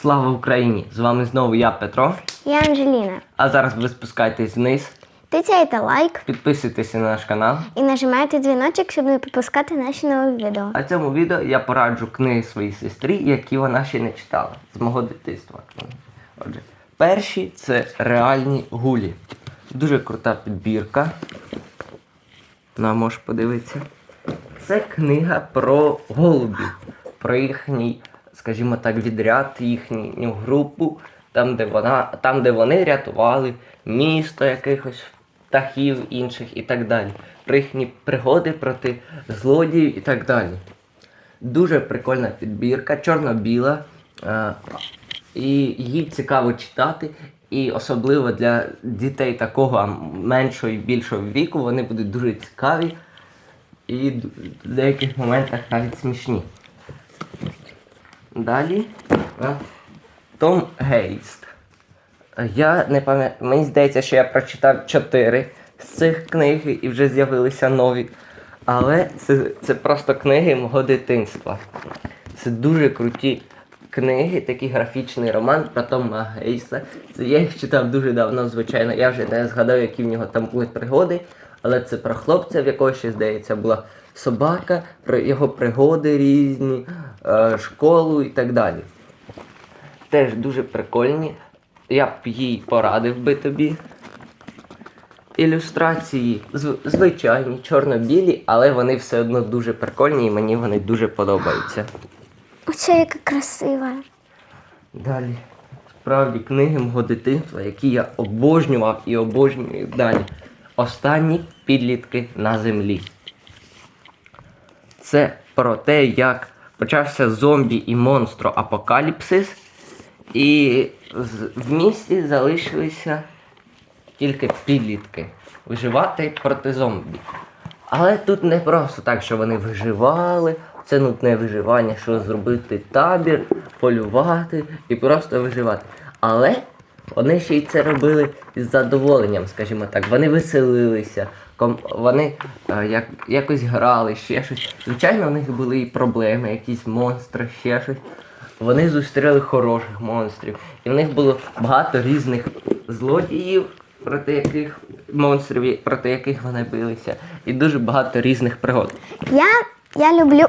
Слава Україні! З вами знову я, Петро. Я Анжеліна. А зараз ви спускайтесь вниз, Тицяйте лайк підписуйтеся на наш канал. і нажимайте дзвіночок, щоб не пропускати наші нові відео. А цьому відео я пораджу книги своїй сестрі, які вона ще не читала з мого дитинства. Отже, перші це реальні гулі. Дуже крута підбірка. На, можеш подивитися. Це книга про голубів, про їхній, скажімо так, відряд, їхню групу, там, де вона, там, де вони рятували місто якихось птахів інших і так далі. Про їхні пригоди проти злодіїв і так далі. Дуже прикольна підбірка, чорно-біла. е, І її цікаво читати. І особливо для дітей такого меншого і більшого віку вони будуть дуже цікаві і в деяких моментах навіть смішні. Далі е, Том Гейст. Я не пам'ятаю, мені здається, що я прочитав чотири з цих книг і вже з'явилися нові. Але це, це просто книги мого дитинства. Це дуже круті книги, такий графічний роман про Тома Гейса. Це я їх читав дуже давно, звичайно. Я вже не згадав, які в нього там були пригоди. Але це про хлопця, в якого ще, здається, була собака, про його пригоди різні, школу і так далі. Теж дуже прикольні. Я б їй порадив би тобі. Ілюстрації зв- звичайні, чорно-білі, але вони все одно дуже прикольні і мені вони дуже подобаються. Оце яка красива. Далі. Справді книги мого дитинства, які я обожнював і обожнюю далі. Останні підлітки на землі. Це про те, як почався зомбі і монстро апокаліпсис, і в місті залишилися тільки підлітки виживати проти зомбі. Але тут не просто так, що вони виживали, це нудне виживання, що зробити табір, полювати і просто виживати. Але вони ще й це робили із задоволенням, скажімо так. Вони веселилися, вони е, як, якось грали, ще щось. Звичайно, у них були і проблеми, якісь монстри, ще щось. Вони зустріли хороших монстрів. І в них було багато різних злодіїв, проти яких монстрів, проти яких вони билися. І дуже багато різних пригод. Я, я люблю